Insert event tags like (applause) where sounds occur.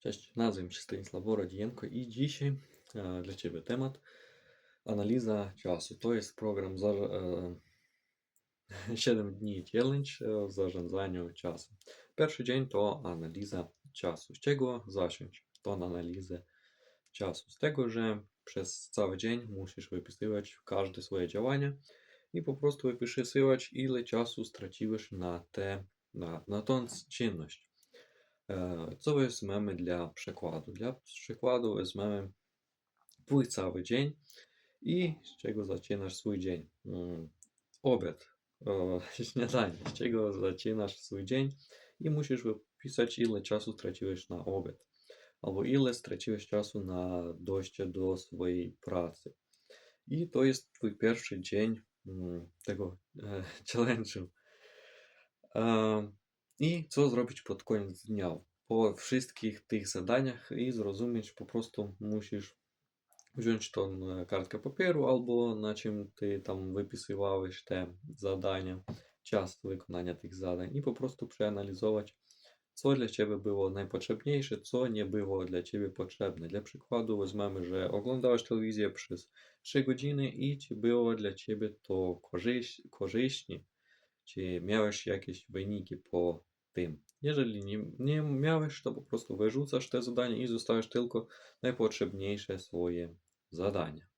Cześć, nazywam się Stanisław Borodienko i dzisiaj e, dla Ciebie temat analiza czasu. To jest program za, e, (laughs) 7 dni challenge w zarządzaniu czasem. Pierwszy dzień to analiza czasu. Z czego zacząć tą analizę czasu? Z tego, że przez cały dzień musisz wypisywać każde swoje działanie i po prostu wypisywać ile czasu straciłeś na, te, na, na tą czynność. E, Co wezmemy dla przykładu? Dla przykładu wezmemy twój cały dzień i z czego zaczynasz swój dzień. Mm, Obiad, e, (laughs) śniadanie, z czego zaczynasz swój dzień i musisz wypisać, ile czasu straciłeś na obiad, albo ile straciłeś czasu na dojście do swojej pracy. I to jest twój pierwszy dzień mm, tego e, (laughs) challenge'u. I co zrobić pod koniec dnia? Po wszystkich tych zadaniach i zrozumieć, po prostu musisz wziąć tą e, kartkę papieru albo na czym ty tam wypisywałeś te zadania, czas wykonania tych zadań i po prostu przeanalizować, co dla ciebie było najpotrzebniejsze, co nie było dla ciebie potrzebne. Dla przykładu weźmiemy, że oglądałeś telewizję przez 3 godziny i czy było dla ciebie to korzystnie, czy miałeś jakieś wyniki po nie, nie miałeś, to po prostu wyrzucasz te zadania i zostawiasz tylko najpotrzebniejsze swoje zadania.